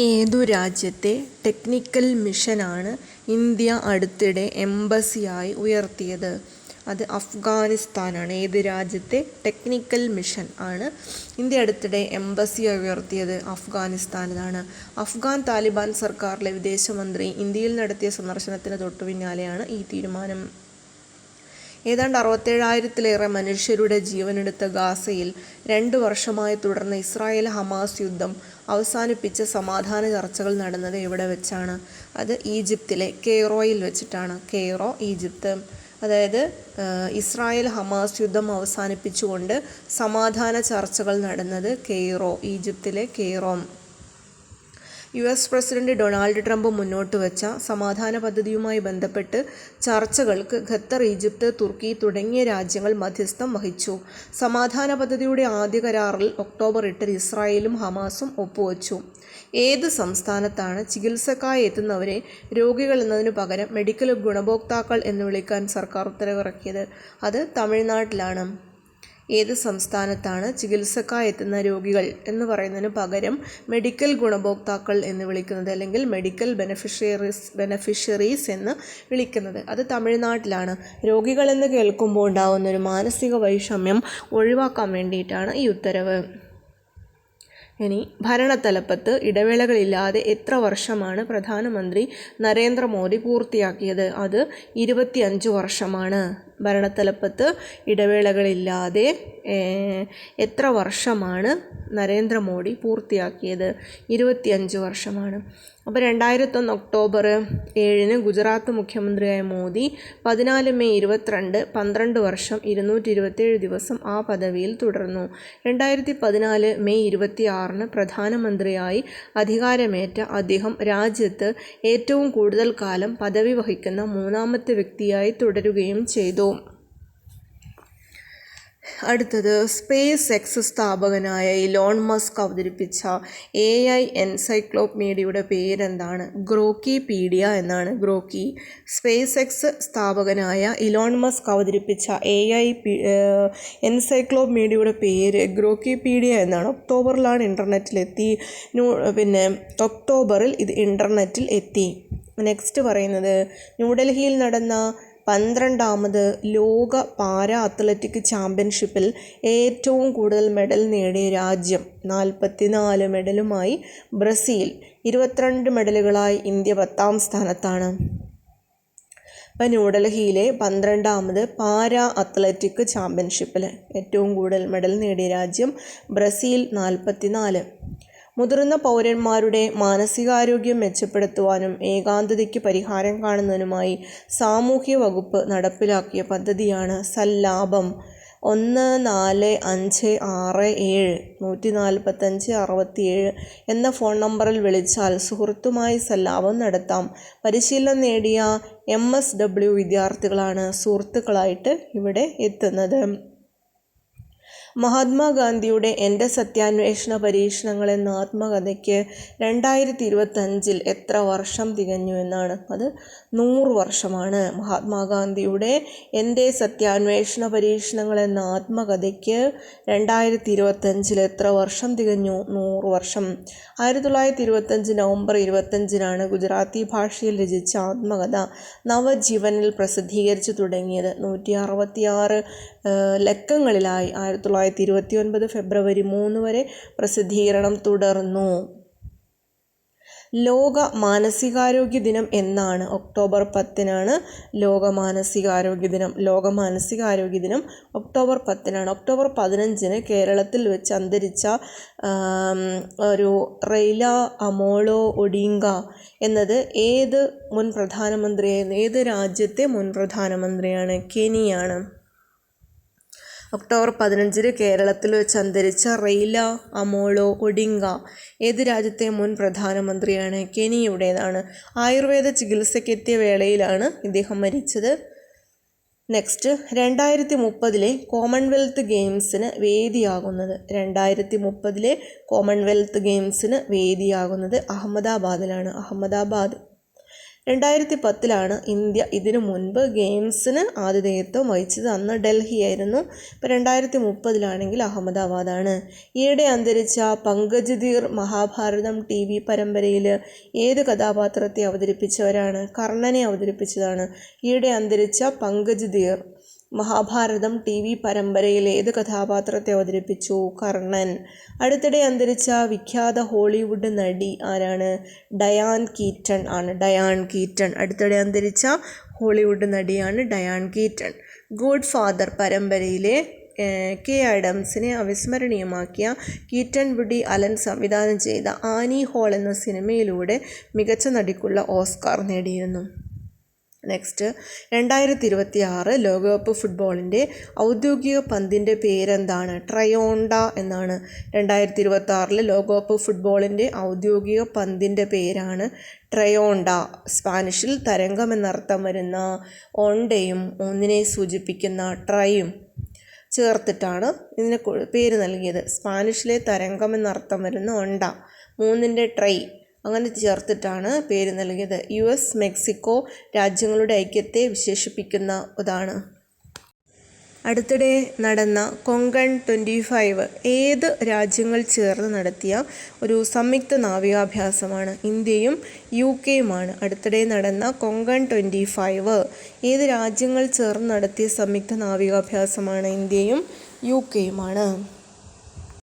ഏതു രാജ്യത്തെ technical മിഷനാണ് India അടുത്തിടെ എംബസിയായി ഉയർത്തിയത്? അത് അഫ്ഗാനിസ്ഥാനാണ്. ഏത് രാജ്യത്തെ ടെക്നിക്കൽ മിഷൻ ആണ് ഇന്ത്യ അടുത്തിടെ എംബസിയായി ഉയർത്തിയത്? അഫ്ഗാനിസ്ഥാനിലാണ്. അഫ്ഗാൻ താലിബാൻ സർക്കാരിലെ വിദേശമന്ത്രി ഇന്ത്യയിൽ നടത്തിയ സന്ദർശനത്തിന് തൊട്ടു പിന്നാലെയാണ് ഈ തീരുമാനം. ഏതാണ്ട് അറുപത്തേഴായിരത്തിലേറെ മനുഷ്യരുടെ ജീവനെടുത്ത ഗാസയിൽ രണ്ട് വർഷമായി തുടർന്ന ഇസ്രായേൽ ഹമാസ് യുദ്ധം അവസാനിപ്പിച്ച സമാധാന ചർച്ചകൾ നടന്നത് എവിടെ വെച്ചാണ്? അത് ഈജിപ്തിലെ കെയ്റോയിൽ വെച്ചിട്ടാണ്. Cairo Egypt. അതായത് ഇസ്രായേൽ ഹമാസ് യുദ്ധം അവസാനിപ്പിച്ചുകൊണ്ട് സമാധാന ചർച്ചകൾ നടന്നത് കെയ്റോ ഈജിപ്തിലെ Cairo. U S president Donald Trump മുന്നോട്ട് വച്ച സമാധാന പദ്ധതിയുമായി ബന്ധപ്പെട്ട് ചർച്ചകൾക്ക് ഖത്തർ ഈജിപ്ത് തുർക്കി തുടങ്ങിയ രാജ്യങ്ങൾ മധ്യസ്ഥം വഹിച്ചു. സമാധാന പദ്ധതിയുടെ ആദ്യ കരാറിൽ ഒക്ടോബർ എട്ടിൽ ഇസ്രായേലും ഹമാസും ഒപ്പുവച്ചു. ഏത് സംസ്ഥാനത്താണ് ചികിത്സക്കായി എത്തുന്നവരെ രോഗികൾ എന്നതിനു പകരം മെഡിക്കൽ ഗുണഭോക്താക്കൾ എന്ന് വിളിക്കാൻ സർക്കാർ ഉത്തരവിറക്കിയത്? അത് തമിഴ്നാട്ടിലാണ്. ഏത് സംസ്ഥാനത്താണ് ചികിത്സക്കായി എത്തുന്ന രോഗികൾ എന്ന് പറയുന്നതിന് പകരം മെഡിക്കൽ ഗുണഭോക്താക്കൾ എന്ന് വിളിക്കുന്നത് അല്ലെങ്കിൽ മെഡിക്കൽ ബെനഫിഷ്യറീസ് ബെനഫിഷ്യറീസ് എന്ന് വിളിക്കുന്നത്. അത് തമിഴ്നാട്ടിലാണ്. രോഗികൾ എന്ന് കേൾക്കുമ്പോൾ ഉണ്ടാകുന്ന ഒരു മാനസിക വൈഷമ്യം ഒഴിവാക്കാൻ വേണ്ടിയിട്ടാണ് ഈ ഉത്തരവ്. ഇനി ഭരണത്തലപ്പത്ത് ഇടവേളകളില്ലാതെ എത്ര വർഷമാണ് പ്രധാനമന്ത്രി നരേന്ദ്രമോദി പൂർത്തിയാക്കിയത്? അത് ഇരുപത്തിയഞ്ച് വർഷമാണ്. ഭരണത്തലപ്പത്ത് ഇടവേളകളില്ലാതെ എത്ര വർഷമാണ് നരേന്ദ്രമോദി പൂർത്തിയാക്കിയത്? ഇരുപത്തിയഞ്ച് വർഷമാണ്. അപ്പോൾ രണ്ടായിരത്തൊന്ന് ഒക്ടോബർ ഏഴിന് ഗുജറാത്ത് മുഖ്യമന്ത്രിയായ മോദി പതിനാല് മെയ് ഇരുപത്തിരണ്ട് പന്ത്രണ്ട് വർഷം ഇരുന്നൂറ്റി ഇരുപത്തേഴ് ദിവസം ആ പദവിയിൽ തുടർന്നു. രണ്ടായിരത്തി പതിനാല് മെയ് ഇരുപത്തി ആറിന് പ്രധാനമന്ത്രിയായി അധികാരമേറ്റ അദ്ദേഹം രാജ്യത്ത് ഏറ്റവും കൂടുതൽ കാലം പദവി വഹിക്കുന്ന മൂന്നാമത്തെ വ്യക്തിയായി തുടരുകയും ചെയ്തു. അടുത്തത് സ്പേസ് എക്സ് സ്ഥാപകനായ ഇലോൺ മസ്ക് അവതരിപ്പിച്ച എ ഐ എൻസൈക്ലോപ്മീഡിയയുടെ പേരെന്താണ്? ഗ്രോക്കി പീഡിയ എന്നാണ്. ഗ്രോക്കി സ്പേസ് എക്സ് സ്ഥാപകനായ ഇലോൺ മസ്ക് അവതരിപ്പിച്ച എ ഐ എൻസൈക്ലോപീഡിയയുടെ പേര് ഗ്രോക്കി പീഡിയ എന്നാണ്. ഒക്ടോബറിലാണ് ഇന്റർനെറ്റിലെത്തി. പിന്നെ ഒക്ടോബറിൽ ഇത് ഇന്റർനെറ്റിൽ എത്തി. നെക്സ്റ്റ് പറയുന്നത് ന്യൂഡൽഹിയിൽ നടന്ന പന്ത്രണ്ടാമത് ലോക പാരാ അത്ലറ്റിക് ചാമ്പ്യൻഷിപ്പിൽ ഏറ്റവും കൂടുതൽ മെഡൽ നേടിയ രാജ്യം. നാൽപ്പത്തിനാല് മെഡലുമായി ബ്രസീൽ ഇരുപത്തിരണ്ട് മെഡലുകളായി ഇന്ത്യ പത്താം സ്ഥാനത്താണ്. ഇപ്പം ന്യൂഡൽഹിയിലെ പന്ത്രണ്ടാമത് പാരാ അത്ലറ്റിക് ചാമ്പ്യൻഷിപ്പിൽ ഏറ്റവും കൂടുതൽ മെഡൽ നേടിയ രാജ്യം ബ്രസീൽ നാൽപ്പത്തിനാല്. മുതിർന്ന പൗരന്മാരുടെ മാനസികാരോഗ്യം മെച്ചപ്പെടുത്തുവാനും ഏകാന്തതയ്ക്ക് പരിഹാരം കാണുന്നതിനുമായി സാമൂഹ്യ വകുപ്പ് നടപ്പിലാക്കിയ പദ്ധതിയാണ് സല്ലാഭം ഒന്ന് നാല് അഞ്ച് ആറ് ഏഴ് നൂറ്റി നാൽപ്പത്തഞ്ച് അറുപത്തിയേഴ് എന്ന ഫോൺ നമ്പറിൽ വിളിച്ചാൽ സുഹൃത്തുമായി സല്ലാപം നടത്താം. പരിശീലനം നേടിയ എം എസ് ഡബ്ല്യു വിദ്യാർത്ഥികളാണ് സുഹൃത്തുക്കളായിട്ട് ഇവിടെ എത്തുന്നത്. മഹാത്മാഗാന്ധിയുടെ എന്റെ സത്യാന്വേഷണ പരീക്ഷണങ്ങൾ എന്ന ആത്മകഥയ്ക്ക് രണ്ടായിരത്തി ഇരുപത്തഞ്ചിൽ എത്ര വർഷം തികഞ്ഞു എന്നാണ്. അത് നൂറ് വർഷമാണ്. മഹാത്മാഗാന്ധിയുടെ എന്റെ സത്യാന്വേഷണ പരീക്ഷണങ്ങൾ എന്ന ആത്മകഥയ്ക്ക് രണ്ടായിരത്തി ഇരുപത്തഞ്ചിൽ എത്ര വർഷം തികഞ്ഞു? നൂറ് വർഷം. ആയിരത്തി തൊള്ളായിരത്തി ഇരുപത്തഞ്ച് നവംബർ ഇരുപത്തഞ്ചിനാണ് ഗുജറാത്തി ഭാഷയിൽ രചിച്ച ആത്മകഥ നവജീവനിൽ പ്രസിദ്ധീകരിച്ചു തുടങ്ങിയത്. നൂറ്റി അറുപത്തിയാറ് ലക്കങ്ങളിലായി ആയിരത്തി തൊള്ളായിരത്തി ഇരുപത്തി ഒൻപത് ഫെബ്രുവരി മൂന്ന് വരെ പ്രസിദ്ധീകരണം തുടർന്നു. ലോക മാനസികാരോഗ്യ ദിനം എന്നാണ് ഒക്ടോബർ പത്തിനാണ് ലോക മാനസികാരോഗ്യ ദിനം. ലോക മാനസികാരോഗ്യ ദിനം ഒക്ടോബർ പത്തിനാണ്. ഒക്ടോബർ പതിനഞ്ചിന് കേരളത്തിൽ വെച്ച് അന്തരിച്ച ഒരു റെയ്ല അമോളോ ഒഡീങ്ക എന്നത് ഏത് മുൻ പ്രധാനമന്ത്രിയായിരുന്നു? ഏത് രാജ്യത്തെ മുൻ പ്രധാനമന്ത്രിയാണ്? കെനിയാണ്. ഒക്ടോബർ പതിനഞ്ചിന് കേരളത്തിൽ വെച്ച് അന്തരിച്ച റെയ്ല അമോളോ ഒഡിങ്ക ഏത് രാജ്യത്തെ മുൻ പ്രധാനമന്ത്രിയാണ്? കെനിയുടേതാണ്. ആയുർവേദ ചികിത്സയ്ക്കെത്തിയ വേളയിലാണ് ഇദ്ദേഹം മരിച്ചത്. നെക്സ്റ്റ് രണ്ടായിരത്തി മുപ്പതിലെ കോമൺവെൽത്ത് ഗെയിംസിന് വേദിയാകുന്നത്. രണ്ടായിരത്തി മുപ്പതിലെ കോമൺവെൽത്ത് ഗെയിംസിന് വേദിയാകുന്നത് അഹമ്മദാബാദിലാണ്. അഹമ്മദാബാദ് രണ്ടായിരത്തി പത്തിലാണ് ഇന്ത്യ ഇതിനു മുൻപ് ഗെയിംസിന് ആതിഥേയത്വം വഹിച്ചത്. അന്ന് ഡൽഹി ആയിരുന്നു ഇപ്പോൾ രണ്ടായിരത്തി മുപ്പതിലാണെങ്കിൽ അഹമ്മദാബാദാണ്. ഈയിടെ അന്തരിച്ച പങ്കജ് ധീർ മഹാഭാരതം ടി വി പരമ്പരയിൽ ഏത് കഥാപാത്രത്തെ അവതരിപ്പിച്ചവരാണ്? കർണനെ അവതരിപ്പിച്ചതാണ്. ഈയിടെ അന്തരിച്ച പങ്കജ് ധീർ മഹാഭാരതം ടി വി പരമ്പരയിൽ ഏത് കഥാപാത്രത്തെ അവതരിപ്പിച്ചു? കർണൻ. അടുത്തിടെ അന്തരിച്ച വിഖ്യാത ഹോളിവുഡ് നടി ആരാണ്? ഡയാൻ കീറ്റൺ ആണ്. Diane Keaton. അടുത്തിടെ അന്തരിച്ച ഹോളിവുഡ് നടിയാണ് ഡയാൻ കീറ്റൺ. ഗോഡ് ഫാദർ പരമ്പരയിലെ കെ ആഡംസിനെ അവിസ്മരണീയമാക്കിയ കീറ്റൻ വുഡി അലൻ സംവിധാനം ചെയ്ത ആനി ഹോൾ എന്ന സിനിമയിലൂടെ മികച്ച നടിക്കുള്ള ഓസ്കാർ നേടിയിരുന്നു. നെക്സ്റ്റ് രണ്ടായിരത്തി ഇരുപത്തി ആറ് ലോകകപ്പ് ഫുട്ബോളിന്റെ ഔദ്യോഗിക പന്തിന്റെ പേരെന്താണ്? ട്രയോണ്ട എന്നാണ്. രണ്ടായിരത്തി ഇരുപത്തി ആറിൽ ലോകകപ്പ് ഫുട്ബോളിന്റെ ഔദ്യോഗിക പന്തിന്റെ പേരാണ് ട്രയോണ്ട. സ്പാനിഷിൽ തരംഗം എന്നർത്ഥം വരുന്ന ഓണ്ടയും ഒന്നിനെ സൂചിപ്പിക്കുന്ന ട്രയും ചേർത്തിട്ടാണ് ഇതിന് പേര് നൽകിയത്. സ്പാനിഷിലെ തരംഗം എന്നർത്ഥം വരുന്ന ഒണ്ട മൂന്നിന്റെ ട്രൈ. അങ്ങനെ ചേർത്തിട്ടാണ് പേര് നൽകിയത്. യു എസ് മെക്സിക്കോ രാജ്യങ്ങളുടെ ഐക്യത്തെ വിശേഷിപ്പിക്കുന്ന ഇതാണ്. അടുത്തിടെ നടന്ന കൊങ്കൺ ട്വന്റി ഫൈവ് ഏത് രാജ്യങ്ങൾ ചേർന്ന് നടത്തിയ ഒരു സംയുക്ത നാവികാഭ്യാസമാണ്? ഇന്ത്യയും യു കെയുമാണ്. അടുത്തിടെ നടന്ന കൊങ്കൺ ട്വന്റി ഫൈവ് ഏത് രാജ്യങ്ങൾ ചേർന്ന് നടത്തിയ സംയുക്ത നാവികാഭ്യാസമാണ്? ഇന്ത്യയും യു കെയുമാണ്.